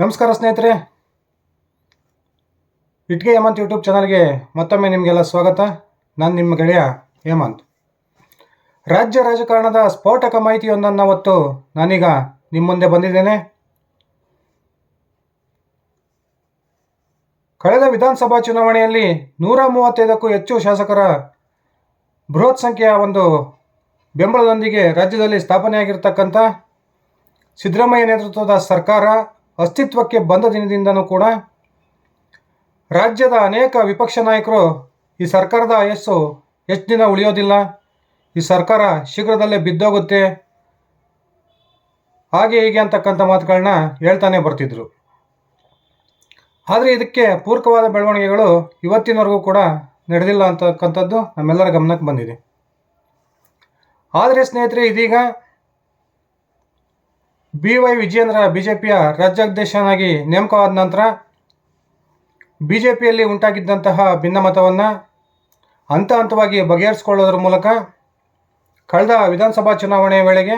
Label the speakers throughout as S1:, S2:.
S1: ನಮಸ್ಕಾರ ಸ್ನೇಹಿತರೆ. ಇಟ್ಗೆ ಹೇಮಂತ್ ಯೂಟ್ಯೂಬ್ ಚಾನಲ್ಗೆ ಮತ್ತೊಮ್ಮೆ ನಿಮಗೆಲ್ಲ ಸ್ವಾಗತ. ನಾನು ನಿಮ್ಮ ಗೆಳೆಯ ಹೇಮಂತ್. ರಾಜ್ಯ ರಾಜಕಾರಣದ ಸ್ಫೋಟಕ ಮಾಹಿತಿಯೊಂದನ್ನು ಹೊತ್ತು ನಾನೀಗ ನಿಮ್ಮ ಮುಂದೆ ಬಂದಿದ್ದೇನೆ. ಕಳೆದ ವಿಧಾನಸಭಾ ಚುನಾವಣೆಯಲ್ಲಿ ನೂರ ಮೂವತ್ತೈದಕ್ಕೂ ಹೆಚ್ಚು ಶಾಸಕರ ಬೃಹತ್ ಸಂಖ್ಯೆಯ ಒಂದು ಬೆಂಬಲದೊಂದಿಗೆ ರಾಜ್ಯದಲ್ಲಿ ಸ್ಥಾಪನೆಯಾಗಿರ್ತಕ್ಕಂಥ ಸಿದ್ದರಾಮಯ್ಯ ನೇತೃತ್ವದ ಸರ್ಕಾರ ಅಸ್ತಿತ್ವಕ್ಕೆ ಬಂದ ದಿನದಿಂದನೂ ಕೂಡ ರಾಜ್ಯದ ಅನೇಕ ವಿಪಕ್ಷ ನಾಯಕರು ಈ ಸರ್ಕಾರದ ಆಯಸ್ಸು ಎಷ್ಟು ದಿನ ಉಳಿಯೋದಿಲ್ಲ. ಈ ಸರ್ಕಾರ ಶೀಘ್ರದಲ್ಲೇ ಬಿದ್ದೋಗುತ್ತೆ. ಹಾಗೆ ಹೀಗೆ ಅಂತಕ್ಕಂಥ ಮಾತುಗಳನ್ನ ಹೇಳ್ತಾನೆ ಬರ್ತಿದ್ರು. ಆದರೆ ಇದಕ್ಕೆ ಪೂರಕವಾದ ಬೆಳವಣಿಗೆಗಳು ಇವತ್ತಿನವರೆಗೂ ಕೂಡ ನಡೆದಿಲ್ಲ ಅಂತಕ್ಕಂಥದ್ದು ನಮ್ಮೆಲ್ಲರ ಗಮನಕ್ಕೆ ಬಂದಿದೆ. ಆದರೆ ಸ್ನೇಹಿತರೆ, ಇದೀಗ B Y Vijayendra B J ಪಿಯ ರಾಜ್ಯಾಧ್ಯಕ್ಷನಾಗಿ ನೇಮಕವಾದ ನಂತರ ಬಿ ಜೆ ಪಿಯಲ್ಲಿ ಉಂಟಾಗಿದ್ದಂತಹ ಭಿನ್ನಮತವನ್ನು ಹಂತ ಹಂತವಾಗಿ ಬಗೆಹರಿಸಿಕೊಳ್ಳೋದ್ರ ಮೂಲಕ ಕಳೆದ ವಿಧಾನಸಭಾ ಚುನಾವಣೆಯ ವೇಳೆಗೆ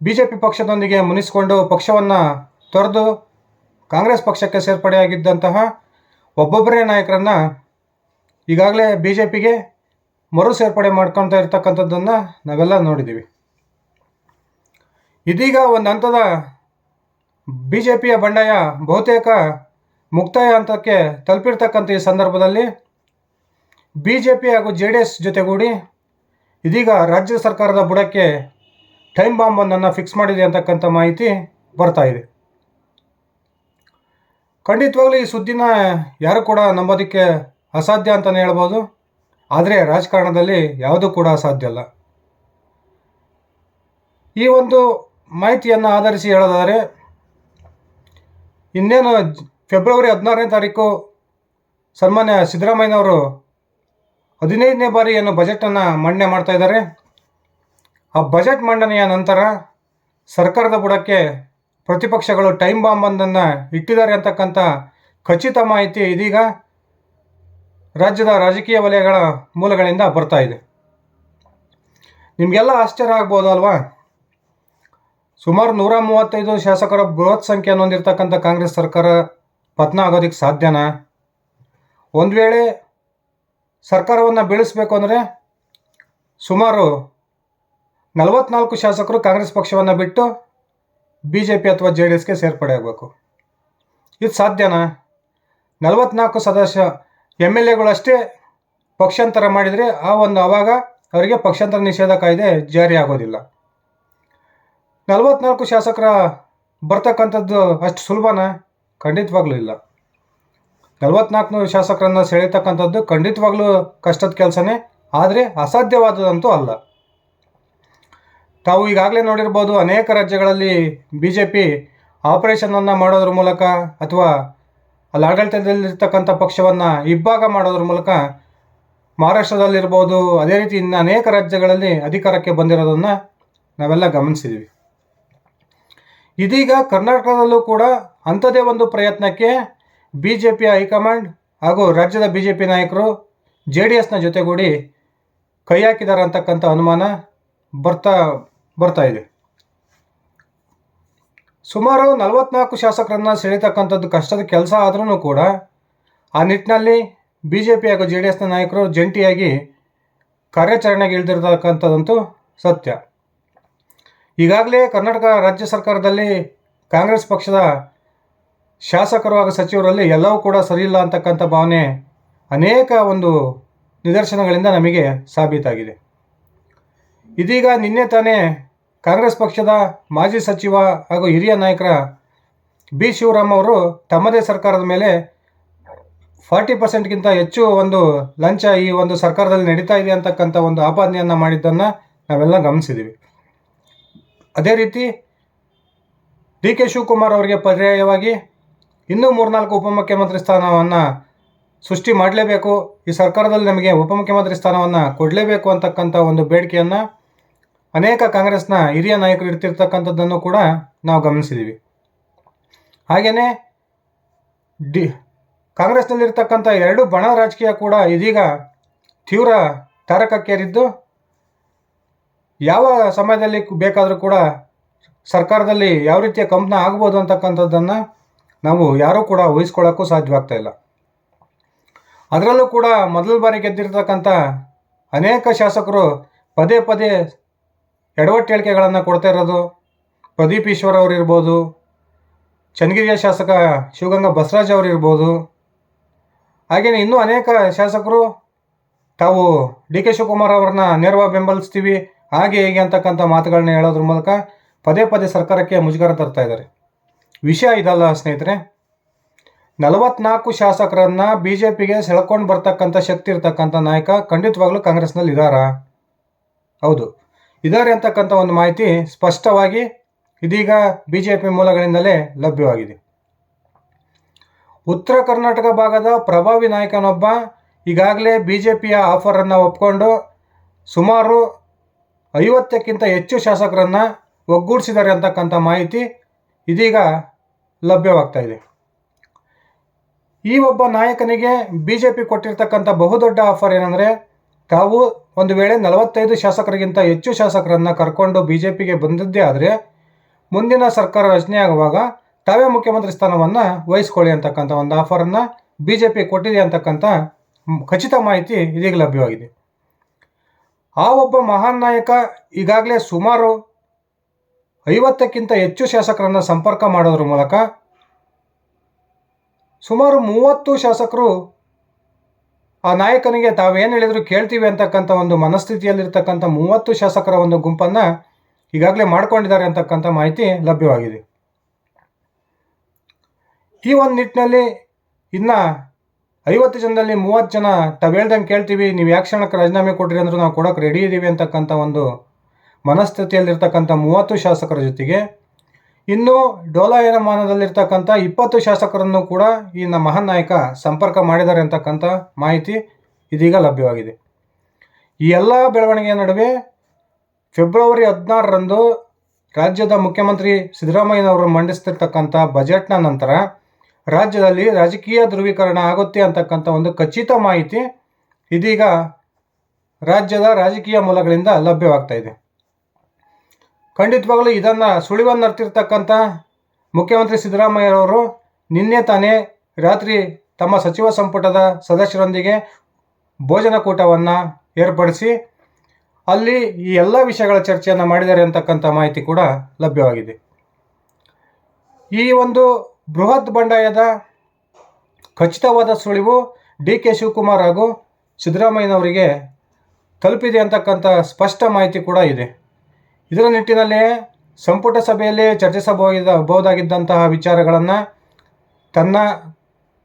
S1: ಬಿ ಜೆ ಪಿ ಪಕ್ಷದೊಂದಿಗೆ ಮುನಿಸಿಕೊಂಡು ಪಕ್ಷವನ್ನು ತೊರೆದು ಕಾಂಗ್ರೆಸ್ ಪಕ್ಷಕ್ಕೆ ಸೇರ್ಪಡೆಯಾಗಿದ್ದಂತಹ ಒಬ್ಬೊಬ್ಬರೇ ನಾಯಕರನ್ನು ಈಗಾಗಲೇ ಬಿ ಜೆ ಪಿಗೆ ಮರು ಸೇರ್ಪಡೆ ಮಾಡ್ಕೊತಾ ಇರ್ತಕ್ಕಂಥದ್ದನ್ನು ನಾವೆಲ್ಲ ನೋಡಿದ್ದೀವಿ. ಇದೀಗ ಒಂದು ಹಂತದ ಬಿ ಜೆ ಪಿಯ ಬಂಡಾಯ ಬಹುತೇಕ ಮುಕ್ತಾಯ ಹಂತಕ್ಕೆ ತಲುಪಿರ್ತಕ್ಕಂಥ ಈ ಸಂದರ್ಭದಲ್ಲಿ ಬಿ ಜೆ ಪಿ ಹಾಗೂ ಜೆ ಡಿ ಎಸ್ ಜೊತೆಗೂಡಿ ಇದೀಗ ರಾಜ್ಯ ಸರ್ಕಾರದ ಬುಡಕ್ಕೆ ಟೈಮ್ ಬಾಂಬೊಂದನ್ನು ಫಿಕ್ಸ್ ಮಾಡಿದೆ ಅಂತಕ್ಕಂಥ ಮಾಹಿತಿ ಬರ್ತಾ ಇದೆ. ಖಂಡಿತವಾಗ್ಲೂ ಈ ಸುದ್ದಿನ ಯಾರು ಕೂಡ ನಂಬೋದಕ್ಕೆ ಅಸಾಧ್ಯ ಅಂತಲೇ ಹೇಳ್ಬೋದು. ಆದರೆ ರಾಜಕಾರಣದಲ್ಲಿ ಯಾವುದೂ ಕೂಡ ಅಸಾಧ್ಯ ಅಲ್ಲ. ಈ ಒಂದು ಮಾಹಿತಿಯನ್ನು ಆಧರಿಸಿ ಹೇಳೋದಾದರೆ, ಇನ್ನೇನು ಫೆಬ್ರವರಿ ಹದಿನಾರನೇ ತಾರೀಕು ಸನ್ಮಾನ್ಯ ಸಿದ್ದರಾಮಯ್ಯನವರು ಹದಿನೈದನೇ ಬಾರಿ ಏನು ಬಜೆಟನ್ನು ಮಂಡನೆ ಮಾಡ್ತಾ ಇದ್ದಾರೆ. ಆ ಬಜೆಟ್ ಮಂಡನೆಯ ನಂತರ ಸರ್ಕಾರದ ಬುಡಕ್ಕೆ ಪ್ರತಿಪಕ್ಷಗಳು ಟೈಮ್ ಬಾಂಬಂದನ್ನು ಇಟ್ಟಿದ್ದಾರೆ ಅಂತಕ್ಕಂಥ ಖಚಿತ ಮಾಹಿತಿ ಇದೀಗ ರಾಜ್ಯದ ರಾಜಕೀಯ ವಲಯಗಳ ಮೂಲಗಳಿಂದ ಬರ್ತಾ ಇದೆ. ನಿಮಗೆಲ್ಲ ಆಶ್ಚರ್ಯ ಆಗ್ಬೋದು ಅಲ್ವಾ ಸುಮಾರು ನೂರ ಮೂವತ್ತೈದು ಶಾಸಕರ ಬೃಹತ್ ಸಂಖ್ಯೆಯನ್ನು ಹೊಂದಿರತಕ್ಕಂಥ ಕಾಂಗ್ರೆಸ್ ಸರ್ಕಾರ ಪತನ ಆಗೋದಕ್ಕೆ ಸಾಧ್ಯನಾ? ಒಂದು ವೇಳೆ ಸರ್ಕಾರವನ್ನು ಬೀಳಿಸಬೇಕು ಅಂದರೆ ಸುಮಾರು ನಲವತ್ನಾಲ್ಕು ಶಾಸಕರು ಕಾಂಗ್ರೆಸ್ ಪಕ್ಷವನ್ನು ಬಿಟ್ಟು ಬಿ ಜೆ ಪಿ ಅಥವಾ ಜೆ ಡಿ ಎಸ್ಗೆ ಸೇರ್ಪಡೆ ಆಗಬೇಕು. ಇದು ಸಾಧ್ಯನಾ? ನಲವತ್ನಾಲ್ಕು ಸದಸ್ಯ ಎಂ ಎಲ್ ಎಗಳಷ್ಟೇ ಪಕ್ಷಾಂತರ ಮಾಡಿದರೆ ಆ ಒಂದು ಆವಾಗ ಅವರಿಗೆ ಪಕ್ಷಾಂತರ ನಿಷೇಧ ಕಾಯ್ದೆ ಜಾರಿ ಆಗೋದಿಲ್ಲ. ನಲವತ್ನಾಲ್ಕು ಶಾಸಕರ ಬರ್ತಕ್ಕಂಥದ್ದು ಅಷ್ಟು ಸುಲಭನ ಖಂಡಿತವಾಗ್ಲೂ ಇಲ್ಲ. ನಲವತ್ನಾಲ್ಕು ಶಾಸಕರನ್ನು ಸೆಳೀತಕ್ಕಂಥದ್ದು ಖಂಡಿತವಾಗ್ಲೂ ಕಷ್ಟದ ಕೆಲಸನೇ, ಆದರೆ ಅಸಾಧ್ಯವಾದದಂತೂ ಅಲ್ಲ. ತಾವು ಈಗಾಗಲೇ ನೋಡಿರ್ಬೋದು ಅನೇಕ ರಾಜ್ಯಗಳಲ್ಲಿ ಬಿ ಜೆ ಪಿ ಆಪರೇಷನನ್ನು ಮಾಡೋದ್ರ ಮೂಲಕ ಅಥವಾ ಅಲ್ಲಿ ಆಡಳಿತದಲ್ಲಿರ್ತಕ್ಕಂಥ ಪಕ್ಷವನ್ನು ಇಬ್ಬಾಗ ಮಾಡೋದ್ರ ಮೂಲಕ ಮಹಾರಾಷ್ಟ್ರದಲ್ಲಿರ್ಬೋದು, ಅದೇ ರೀತಿ ಇನ್ನು ಅನೇಕ ರಾಜ್ಯಗಳಲ್ಲಿ ಅಧಿಕಾರಕ್ಕೆ ಬಂದಿರೋದನ್ನು ನಾವೆಲ್ಲ ಗಮನಿಸಿದ್ದೀವಿ ಇದೀಗ ಕರ್ನಾಟಕದಲ್ಲೂ ಕೂಡ ಅಂಥದೇ ಒಂದು ಪ್ರಯತ್ನಕ್ಕೆ ಬಿ ಜೆ ಪಿ ಹೈಕಮಾಂಡ್ ಹಾಗೂ ರಾಜ್ಯದ ಬಿ ಜೆ ಪಿ ನಾಯಕರು ಜೆ ಡಿ ಎಸ್ನ ಜೊತೆಗೂಡಿ ಕೈ ಹಾಕಿದ್ದಾರೆ ಅಂತಕ್ಕಂಥ ಅನುಮಾನ ಬರ್ತಾ ಬರ್ತಾ ಇದೆ. ಸುಮಾರು ನಲವತ್ನಾಲ್ಕು ಶಾಸಕರನ್ನು ಸೆಳೀತಕ್ಕಂಥದ್ದು ಕಷ್ಟದ ಕೆಲಸ ಆದ್ರೂ ಕೂಡ ಆ ನಿಟ್ಟಿನಲ್ಲಿ ಬಿ ಜೆ ಪಿ ಹಾಗೂ ಜೆ ಡಿ ಎಸ್ನ ನಾಯಕರು ಜಂಟಿಯಾಗಿ ಕಾರ್ಯಾಚರಣೆಗೆ ಇಳಿದಿರ್ತಕ್ಕಂಥದ್ದಂತೂ ಸತ್ಯ. ಈಗಾಗಲೇ ಕರ್ನಾಟಕ ರಾಜ್ಯ ಸರ್ಕಾರದಲ್ಲಿ ಕಾಂಗ್ರೆಸ್ ಪಕ್ಷದ ಶಾಸಕರು ಹಾಗೂ ಸಚಿವರಲ್ಲಿ ಎಲ್ಲವೂ ಕೂಡ ಸರಿಯಿಲ್ಲ ಅಂತಕ್ಕಂಥ ಭಾವನೆ ಅನೇಕ ಒಂದು ನಿದರ್ಶನಗಳಿಂದ ನಮಗೆ ಸಾಬೀತಾಗಿದೆ. ಇದೀಗ ನಿನ್ನೆ ತಾನೇ ಕಾಂಗ್ರೆಸ್ ಪಕ್ಷದ ಮಾಜಿ ಸಚಿವ ಹಾಗೂ ಹಿರಿಯ ನಾಯಕರ ಬಿ ಶಿವರಾಮ್ ಅವರು ತಮ್ಮದೇ ಸರ್ಕಾರದ ಮೇಲೆ ಫಾರ್ಟಿ ಪರ್ಸೆಂಟ್ಗಿಂತ ಹೆಚ್ಚು ಒಂದು ಲಂಚ ಈ ಒಂದು ಸರ್ಕಾರದಲ್ಲಿ ನಡೀತಾ ಇದೆ ಅಂತಕ್ಕಂಥ ಒಂದು ಆಪಾದನೆಯನ್ನು ಮಾಡಿದ್ದನ್ನು ನಾವೆಲ್ಲ ಗಮನಿಸಿದ್ದೀವಿ. ಅದೇ ರೀತಿ ಡಿ ಕೆ ಶಿವಕುಮಾರ್ ಅವರಿಗೆ ಪರ್ಯಾಯವಾಗಿ ಇನ್ನೂ ಮೂರ್ನಾಲ್ಕು ಉಪಮುಖ್ಯಮಂತ್ರಿ ಸ್ಥಾನವನ್ನು ಸೃಷ್ಟಿ ಮಾಡಲೇಬೇಕು. ಈ ಸರ್ಕಾರದಲ್ಲಿ ನಮಗೆ ಉಪಮುಖ್ಯಮಂತ್ರಿ ಸ್ಥಾನವನ್ನು ಕೊಡಲೇಬೇಕು ಅಂತಕ್ಕಂಥ ಒಂದು ಬೇಡಿಕೆಯನ್ನು ಅನೇಕ ಕಾಂಗ್ರೆಸ್ನ ಹಿರಿಯ ನಾಯಕರು ಇಡ್ತಿರ್ತಕ್ಕಂಥದ್ದನ್ನು ಕೂಡ ನಾವು ಗಮನಿಸಿದ್ದೀವಿ ಹಾಗೆಯೇ ಡಿ ಕಾಂಗ್ರೆಸ್ನಲ್ಲಿರ್ತಕ್ಕಂಥ ಎರಡು ಬಣ ರಾಜಕೀಯ ಕೂಡ ಇದೀಗ ತೀವ್ರ ತಾರಕಕ್ಕೇರಿದ್ದು ಯಾವ ಸಮಯದಲ್ಲಿ ಬೇಕಾದರೂ ಕೂಡ ಸರ್ಕಾರದಲ್ಲಿ ಯಾವ ರೀತಿಯ ಕಂಪ್ನ ಆಗ್ಬೋದು ಅಂತಕ್ಕಂಥದ್ದನ್ನು ನಾವು ಯಾರೂ ಕೂಡ ವಹಿಸ್ಕೊಳ್ಳೋಕ್ಕೂ ಸಾಧ್ಯವಾಗ್ತಾ ಇಲ್ಲ. ಅದರಲ್ಲೂ ಕೂಡ ಮೊದಲ ಬಾರಿ ಗೆದ್ದಿರ್ತಕ್ಕಂಥ ಅನೇಕ ಶಾಸಕರು ಪದೇ ಪದೇ ಎಡವಟ್ಟು ಕೊಡ್ತಾ ಇರೋದು, ಪ್ರದೀಪ್ ಈಶ್ವರ್ ಅವರು ಇರ್ಬೋದು, ಚನ್ನಗಿರಿಯ ಶಾಸಕ ಶಿವಗಂಗಾ ಬಸವರಾಜ್ ಅವರು ಇರ್ಬೋದು. ಹಾಗೆಯೇ ಇನ್ನೂ ಅನೇಕ ಶಾಸಕರು ತಾವು ಡಿ ಕೆ ಶಿವಕುಮಾರ್ ಅವ್ರನ್ನ ನೇರವಾಗಿ ಬೆಂಬಲಿಸ್ತೀವಿ. ಹಾಗೆ ಹೇಗೆ ಅಂತಕ್ಕಂಥ ಮಾತುಗಳನ್ನ ಹೇಳೋದ್ರ ಮೂಲಕ ಪದೇ ಪದೇ ಸರ್ಕಾರಕ್ಕೆ ಮುಜುಗರ ತರ್ತಾ ಇದ್ದಾರೆ. ವಿಷಯ ಇದಲ್ಲ ಸ್ನೇಹಿತರೆ. ನಲವತ್ನಾಲ್ಕು ಶಾಸಕರನ್ನ ಬಿ ಜೆ ಪಿಗೆ ಸೆಳ್ಕೊಂಡು ಬರ್ತಕ್ಕಂಥ ಶಕ್ತಿ ಇರ್ತಕ್ಕಂಥ ನಾಯಕ ಖಂಡಿತವಾಗ್ಲೂ ಕಾಂಗ್ರೆಸ್ನಲ್ಲಿ ಇದ್ದಾರಾ ಹೌದು. ಇದ್ದಾರೆ ಅಂತಕ್ಕಂಥ ಒಂದು ಮಾಹಿತಿ ಸ್ಪಷ್ಟವಾಗಿ ಇದೀಗ ಬಿ ಜೆ ಪಿ ಮೂಲಗಳಿಂದಲೇ ಲಭ್ಯವಾಗಿದೆ. ಉತ್ತರ ಕರ್ನಾಟಕ ಭಾಗದ ಪ್ರಭಾವಿ ನಾಯಕನೊಬ್ಬ ಈಗಾಗಲೇ ಬಿ ಜೆ ಪಿಯ ಆಫರನ್ನು ಒಪ್ಕೊಂಡು ಸುಮಾರು ಐವತ್ತಕ್ಕಿಂತ ಹೆಚ್ಚು ಶಾಸಕರನ್ನು ಒಗ್ಗೂಡಿಸಿದ್ದಾರೆ ಅಂತಕ್ಕಂಥ ಮಾಹಿತಿ ಇದೀಗ ಲಭ್ಯವಾಗ್ತಾ ಇದೆ. ಈ ಒಬ್ಬ ನಾಯಕನಿಗೆ ಬಿ ಜೆ ಪಿ ಕೊಟ್ಟಿರ್ತಕ್ಕಂಥ ಬಹುದೊಡ್ಡ ಆಫರ್ ಏನಂದರೆ, ತಾವು ಒಂದು ವೇಳೆ ನಲವತ್ತೈದು ಶಾಸಕರಿಗಿಂತ ಹೆಚ್ಚು ಶಾಸಕರನ್ನು ಕರ್ಕೊಂಡು ಬಿ ಜೆ ಪಿಗೆ ಬಂದದ್ದೇ ಆದರೆ, ಮುಂದಿನ ಸರ್ಕಾರ ರಚನೆ ಆಗುವಾಗ ತಾವೇ ಮುಖ್ಯಮಂತ್ರಿ ಸ್ಥಾನವನ್ನು ವಹಿಸ್ಕೊಳ್ಳಿ ಅಂತಕ್ಕಂಥ ಒಂದು ಆಫರನ್ನು ಬಿ ಜೆ ಪಿ ಕೊಟ್ಟಿದೆ ಅಂತಕ್ಕಂಥ ಖಚಿತ ಮಾಹಿತಿ ಇದೀಗ ಲಭ್ಯವಾಗಿದೆ. ಆ ಒಬ್ಬ ಮಹಾನ್ ನಾಯಕ ಈಗಾಗಲೇ ಸುಮಾರು ಐವತ್ತಕ್ಕಿಂತ ಹೆಚ್ಚು ಶಾಸಕರನ್ನು ಸಂಪರ್ಕ ಮಾಡೋದ್ರ ಮೂಲಕ ಸುಮಾರು ಮೂವತ್ತು ಶಾಸಕರು ಆ ನಾಯಕನಿಗೆ ತಾವೇನು ಹೇಳಿದ್ರು ಕೇಳ್ತೀವಿ ಅಂತಕ್ಕಂಥ ಒಂದು ಮನಸ್ಥಿತಿಯಲ್ಲಿರ್ತಕ್ಕಂಥ ಮೂವತ್ತು ಶಾಸಕರ ಒಂದು ಗುಂಪನ್ನು ಈಗಾಗಲೇ ಮಾಡ್ಕೊಂಡಿದ್ದಾರೆ ಅಂತಕ್ಕಂಥ ಮಾಹಿತಿ ಲಭ್ಯವಾಗಿದೆ. ಈ ಒಂದು ನಿಟ್ಟಿನಲ್ಲಿ ಇನ್ನು ಐವತ್ತು ಜನದಲ್ಲಿ ಮೂವತ್ತು ಜನ ತಾವು ಹೇಳ್ದಂಗೆ ಕೇಳ್ತೀವಿ, ನೀವು ಯಾಕೆ ಕ್ಷಣಕ್ಕೆ ರಾಜೀನಾಮೆ ಕೊಟ್ಟಿರಿ ಅಂದರೂ ನಾವು ಕೊಡೋಕೆ ರೆಡಿ ಇದ್ದೀವಿ ಅಂತಕ್ಕಂಥ ಒಂದು ಮನಸ್ಥಿತಿಯಲ್ಲಿರ್ತಕ್ಕಂಥ ಮೂವತ್ತು ಶಾಸಕರ ಜೊತೆಗೆ. ಇನ್ನು ಡೋಲಾಯನಮಾನದಲ್ಲಿರ್ತಕ್ಕಂಥ ಇಪ್ಪತ್ತು ಶಾಸಕರನ್ನು ಕೂಡ ಈ ನಮ್ಮ ಮಹಾನ್ ನಾಯಕ ಸಂಪರ್ಕ ಮಾಡಿದ್ದಾರೆ ಅಂತಕ್ಕಂಥ ಮಾಹಿತಿ ಇದೀಗ ಲಭ್ಯವಾಗಿದೆ. ಈ ಎಲ್ಲ ಬೆಳವಣಿಗೆಯ ನಡುವೆ ಫೆಬ್ರವರಿ ಹದಿನಾರರಂದು ರಾಜ್ಯದ ಮುಖ್ಯಮಂತ್ರಿ ಸಿದ್ದರಾಮಯ್ಯನವರು ಮಂಡಿಸ್ತಿರ್ತಕ್ಕಂಥ ಬಜೆಟ್ನ ನಂತರ ರಾಜ್ಯದಲ್ಲಿ ರಾಜಕೀಯ ಧ್ರುವೀಕರಣ ಆಗುತ್ತೆ ಅಂತಕ್ಕಂಥ ಒಂದು ಖಚಿತ ಮಾಹಿತಿ ಇದೀಗ ರಾಜ್ಯದ ರಾಜಕೀಯ ಮೂಲಗಳಿಂದ ಲಭ್ಯವಾಗ್ತಾ ಇದೆ. ಖಂಡಿತವಾಗಲೂ ಇದನ್ನು ಸುಳಿವನ್ನರ್ತಿರ್ತಕ್ಕಂಥ ಮುಖ್ಯಮಂತ್ರಿ ಸಿದ್ದರಾಮಯ್ಯರವರು ನಿನ್ನೆ ತಾನೇ ರಾತ್ರಿ ತಮ್ಮ ಸಚಿವ ಸಂಪುಟದ ಸದಸ್ಯರೊಂದಿಗೆ ಭೋಜನ ಕೂಟವನ್ನು ಏರ್ಪಡಿಸಿ ಅಲ್ಲಿ ಈ ಎಲ್ಲ ವಿಷಯಗಳ ಚರ್ಚೆಯನ್ನು ಮಾಡಿದ್ದಾರೆ ಅಂತಕ್ಕಂಥ ಮಾಹಿತಿ ಕೂಡ ಲಭ್ಯವಾಗಿದೆ. ಈ ಒಂದು ಬೃಹತ್ ಬಂಡಾಯದ ಖಚಿತವಾದ ಸುಳಿವು ಡಿ ಕೆ ಶಿವಕುಮಾರ್ ಹಾಗೂ ಸಿದ್ದರಾಮಯ್ಯನವರಿಗೆ ತಲುಪಿದೆ ಅಂತಕ್ಕಂಥ ಸ್ಪಷ್ಟ ಮಾಹಿತಿ ಕೂಡ ಇದೆ. ಇದರ ನಿಟ್ಟಿನಲ್ಲಿ ಸಂಪುಟ ಸಭೆಯಲ್ಲಿ ಚರ್ಚಿಸಬಹುದ ಬಹುದಾಗಿದ್ದಂತಹ ವಿಚಾರಗಳನ್ನು ತನ್ನ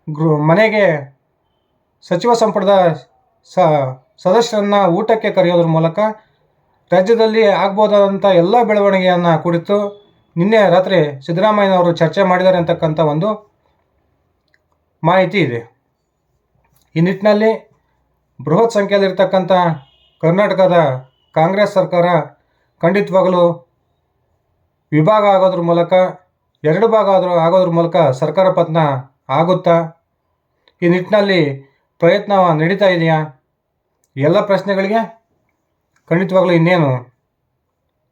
S1: ಗೃ ಮನೆಗೆ ಸಚಿವ ಸಂಪುಟದ ಸ ಸದಸ್ಯರನ್ನು ಊಟಕ್ಕೆ ಕರೆಯೋದ್ರ ಮೂಲಕ ರಾಜ್ಯದಲ್ಲಿ ಆಗ್ಬೋದಾದಂಥ ಎಲ್ಲ ಬೆಳವಣಿಗೆಯನ್ನು ಕುರಿತು ನಿನ್ನೆ ರಾತ್ರಿ ಸಿದ್ದರಾಮಯ್ಯನವರು ಚರ್ಚೆ ಮಾಡಿದ್ದಾರೆ ಅಂತಕ್ಕಂಥ ಒಂದು ಮಾಹಿತಿ ಇದೆ. ಈ ನಿಟ್ಟಿನಲ್ಲಿ ಬೃಹತ್ ಸಂಖ್ಯೆಯಲ್ಲಿರ್ತಕ್ಕಂಥ ಕರ್ನಾಟಕದ ಕಾಂಗ್ರೆಸ್ ಸರ್ಕಾರ ಖಂಡಿತವಾಗಲೂ ವಿಭಾಗ ಆಗೋದ್ರ ಮೂಲಕ, ಎರಡು ಭಾಗ ಆದರೂ ಆಗೋದ್ರ ಮೂಲಕ ಸರ್ಕಾರ ಪತನ ಆಗುತ್ತಾ, ಈ ನಿಟ್ಟಿನಲ್ಲಿ ಪ್ರಯತ್ನ ನಡೀತಾ ಇದೆಯಾ? ಎಲ್ಲ ಪ್ರಶ್ನೆಗಳಿಗೆ ಖಂಡಿತವಾಗಲೂ ಇನ್ನೇನು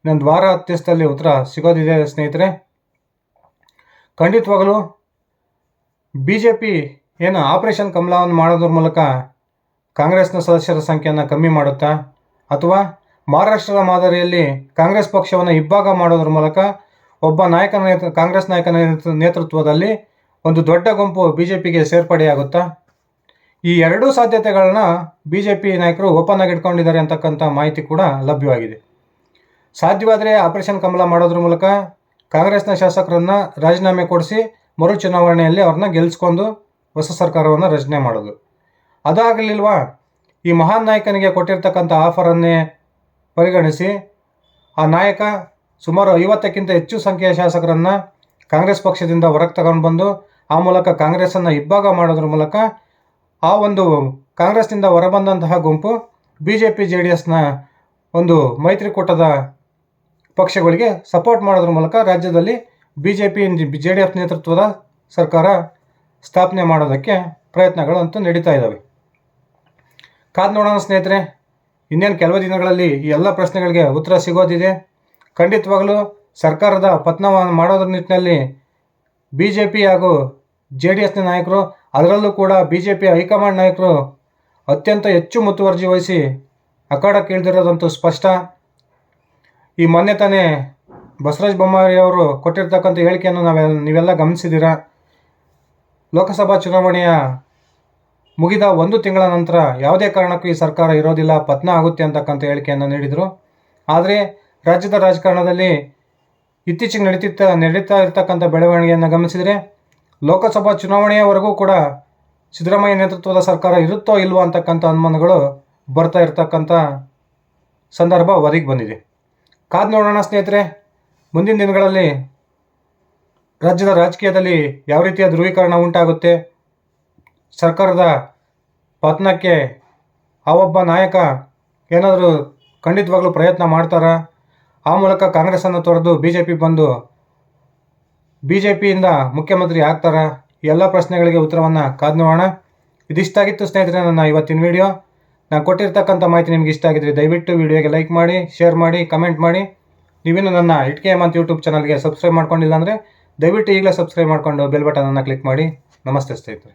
S1: ಇನ್ನೊಂದು ದ್ವಾರ ಹತ್ತು ಉತ್ತರ ಸಿಗೋದಿದೆ ಸ್ನೇಹಿತರೆ. ಖಂಡಿತವಾಗಲೂ ಬಿ ಜೆ ಪಿ ಏನು ಆಪರೇಷನ್ ಕಮಲವನ್ನು ಮಾಡೋದ್ರ ಮೂಲಕ ಕಾಂಗ್ರೆಸ್ನ ಸದಸ್ಯರ ಸಂಖ್ಯೆಯನ್ನು ಕಮ್ಮಿ ಮಾಡುತ್ತಾ, ಅಥವಾ ಮಹಾರಾಷ್ಟ್ರದ ಮಾದರಿಯಲ್ಲಿ ಕಾಂಗ್ರೆಸ್ ಪಕ್ಷವನ್ನು ಇಬ್ಬಾಗ ಮಾಡೋದ್ರ ಮೂಲಕ ಒಬ್ಬ ನಾಯಕನ ಕಾಂಗ್ರೆಸ್ ನಾಯಕನ ನೇತೃ- ನೇತೃತ್ವದಲ್ಲಿ ಒಂದು ದೊಡ್ಡ ಗುಂಪು ಬಿ ಜೆ ಪಿಗೆ ಸೇರ್ಪಡೆಯಾಗುತ್ತಾ, ಈ ಎರಡೂ ಸಾಧ್ಯತೆಗಳನ್ನ ಬಿ ಜೆ ಪಿ ನಾಯಕರು ಓಪನ್ ಆಗಿ ಇಟ್ಕೊಂಡಿದ್ದಾರೆ ಅಂತಕ್ಕಂಥ ಮಾಹಿತಿ ಕೂಡ ಲಭ್ಯವಾಗಿದೆ. ಸಾಧ್ಯವಾದರೆ ಆಪರೇಷನ್ ಕಮಲ ಮಾಡೋದ್ರ ಮೂಲಕ ಕಾಂಗ್ರೆಸ್ನ ಶಾಸಕರನ್ನು ರಾಜೀನಾಮೆ ಕೊಡಿಸಿ ಮರು ಚುನಾವಣೆಯಲ್ಲಿ ಅವ್ರನ್ನ ಗೆಲ್ಲಿಸ್ಕೊಂಡು ಹೊಸ ಸರ್ಕಾರವನ್ನು ರಚನೆ ಮಾಡೋದು. ಅದಾಗಲಿಲ್ವಾ, ಈ ಮಹಾನ್ ನಾಯಕನಿಗೆ ಕೊಟ್ಟಿರ್ತಕ್ಕಂಥ ಆಫರನ್ನೇ ಪರಿಗಣಿಸಿ ಆ ನಾಯಕ ಸುಮಾರು ಐವತ್ತಕ್ಕಿಂತ ಹೆಚ್ಚು ಸಂಖ್ಯೆಯ ಶಾಸಕರನ್ನು ಕಾಂಗ್ರೆಸ್ ಪಕ್ಷದಿಂದ ಹೊರಗೆ ತಗೊಂಡು ಬಂದು ಆ ಮೂಲಕ ಕಾಂಗ್ರೆಸ್ಸನ್ನು ಇಬ್ಬಾಗ ಮಾಡೋದ್ರ ಮೂಲಕ ಆ ಒಂದು ಕಾಂಗ್ರೆಸ್ನಿಂದ ಹೊರಬಂದಂತಹ ಗುಂಪು B J P J D ಎಸ್ನ ಒಂದು ಮೈತ್ರಿಕೂಟದ ಪಕ್ಷಗಳಿಗೆ ಸಪೋರ್ಟ್ ಮಾಡೋದ್ರ ಮೂಲಕ ರಾಜ್ಯದಲ್ಲಿ B J P J D F ನೇತೃತ್ವದ ಸರ್ಕಾರ ಸ್ಥಾಪನೆ ಮಾಡೋದಕ್ಕೆ ಪ್ರಯತ್ನಗಳು ಅಂತೂ ನಡೀತಾ ಇದ್ದಾವೆ ಕಾದು ನೋಡೋಣ ಸ್ನೇಹಿತರೆ, ಇನ್ನೇನು ಕೆಲವು ದಿನಗಳಲ್ಲಿ ಈ ಎಲ್ಲ ಪ್ರಶ್ನೆಗಳಿಗೆ ಉತ್ತರ ಸಿಗೋದಿದೆ. ಖಂಡಿತವಾಗಲೂ ಸರ್ಕಾರದ ಪತ್ನವನ್ನು ಮಾಡೋದ್ರ ನಿಟ್ಟಿನಲ್ಲಿ ಬಿ ಜೆ ಪಿ ಹಾಗೂ ಜೆ ಡಿ ಎಸ್ನ ನಾಯಕರು, ಅದರಲ್ಲೂ ಕೂಡ ಬಿ ಜೆ ಪಿ ಹೈಕಮಾಂಡ್ ನಾಯಕರು ಅತ್ಯಂತ ಹೆಚ್ಚು ಮುತುವರ್ಜಿ ವಹಿಸಿ ಅಖಾಡಕ್ಕೆ ಇಳಿದಿರೋದಂತೂ ಸ್ಪಷ್ಟ. ಈ ಮೊನ್ನೆ ತಾನೇ ಬಸವರಾಜ ಬೊಮ್ಮಾಯಿ ಅವರು ಕೊಟ್ಟಿರ್ತಕ್ಕಂಥ ಹೇಳಿಕೆಯನ್ನು ನಾವೆಲ್ಲ ನೀವೆಲ್ಲ ಗಮನಿಸಿದ್ದೀರಾ? ಲೋಕಸಭಾ ಚುನಾವಣೆಯ ಮುಗಿದ ಒಂದು ತಿಂಗಳ ನಂತರ ಯಾವುದೇ ಕಾರಣಕ್ಕೂ ಈ ಸರ್ಕಾರ ಇರೋದಿಲ್ಲ, ಪತನ ಆಗುತ್ತೆ ಅಂತಕ್ಕಂಥ ಹೇಳಿಕೆಯನ್ನು ನೀಡಿದರು. ಆದರೆ ರಾಜ್ಯದ ರಾಜಕಾರಣದಲ್ಲಿ ಇತ್ತೀಚೆಗೆ ನಡೀತಿತ್ತ ನಡೀತಾ ಇರ್ತಕ್ಕಂಥ ಬೆಳವಣಿಗೆಯನ್ನು ಗಮನಿಸಿದರೆ ಲೋಕಸಭಾ ಚುನಾವಣೆಯವರೆಗೂ ಕೂಡ ಸಿದ್ದರಾಮಯ್ಯ ನೇತೃತ್ವದ ಸರ್ಕಾರ ಇರುತ್ತೋ ಇಲ್ವೋ ಅಂತಕ್ಕಂಥ ಅನುಮಾನಗಳು ಬರ್ತಾ ಇರತಕ್ಕಂಥ ಸಂದರ್ಭ ಒದಗಿ ಬಂದಿದೆ. ಕಾದು ನೋಡೋಣ ಸ್ನೇಹಿತರೆ, ಮುಂದಿನ ದಿನಗಳಲ್ಲಿ ರಾಜ್ಯದ ರಾಜಕೀಯದಲ್ಲಿ ಯಾವ ರೀತಿಯ ಧ್ರುವೀಕರಣ ಉಂಟಾಗುತ್ತೆ? ಸರ್ಕಾರದ ಪತನಕ್ಕೆ ಆ ಒಬ್ಬ ನಾಯಕ ಏನಾದರೂ ಖಂಡಿತವಾಗ್ಲೂ ಪ್ರಯತ್ನ ಮಾಡ್ತಾರಾ? ಆ ಮೂಲಕ ಕಾಂಗ್ರೆಸ್ಸನ್ನು ತೊರೆದು ಬಿ ಜೆ ಪಿ ಬಂದು ಬಿ ಜೆ ಪಿಯಿಂದ ಮುಖ್ಯಮಂತ್ರಿ ಆಗ್ತಾರಾ? ಎಲ್ಲ ಪ್ರಶ್ನೆಗಳಿಗೆ ಉತ್ತರವನ್ನು ಕಾದು ನೋಡೋಣ. ಇದಿಷ್ಟಾಗಿತ್ತು ಸ್ನೇಹಿತರೆ ನನ್ನ ಇವತ್ತಿನ ವಿಡಿಯೋ ನಾನು ಕೊಟ್ಟಿರ್ತಕ್ಕಂಥ ಮಾಹಿತಿ ನಿಮ್ಗೆ ಇಷ್ಟ ಆಗಿದ್ರೆ ದಯವಿಟ್ಟು ವಿಡಿಯೋಗೆ ಲೈಕ್ ಮಾಡಿ, ಶೇರ್ ಮಾಡಿ, ಕಮೆಂಟ್ ಮಾಡಿ. ನೀವಿನ್ನು ನನ್ನ ಇಟ್ಕೆ ಅಂತ ಯೂಟ್ಯೂಬ್ ಚಾನಲ್ಗೆ ಸಬ್ಸ್ಕ್ರೈಬ್ ಮಾಡ್ಕೊಂಡಿಲ್ಲ ಅಂದರೆ ದಯವಿಟ್ಟು ಈಗಲೇ ಸಬ್ಸ್ಕ್ರೈಬ್ ಮಾಡಿಕೊಂಡು ಬೆಲ್ ಬಟನನ್ನು ಕ್ಲಿಕ್ ಮಾಡಿ. ನಮಸ್ತೆ ಸ್ನೇಹಿತರೆ.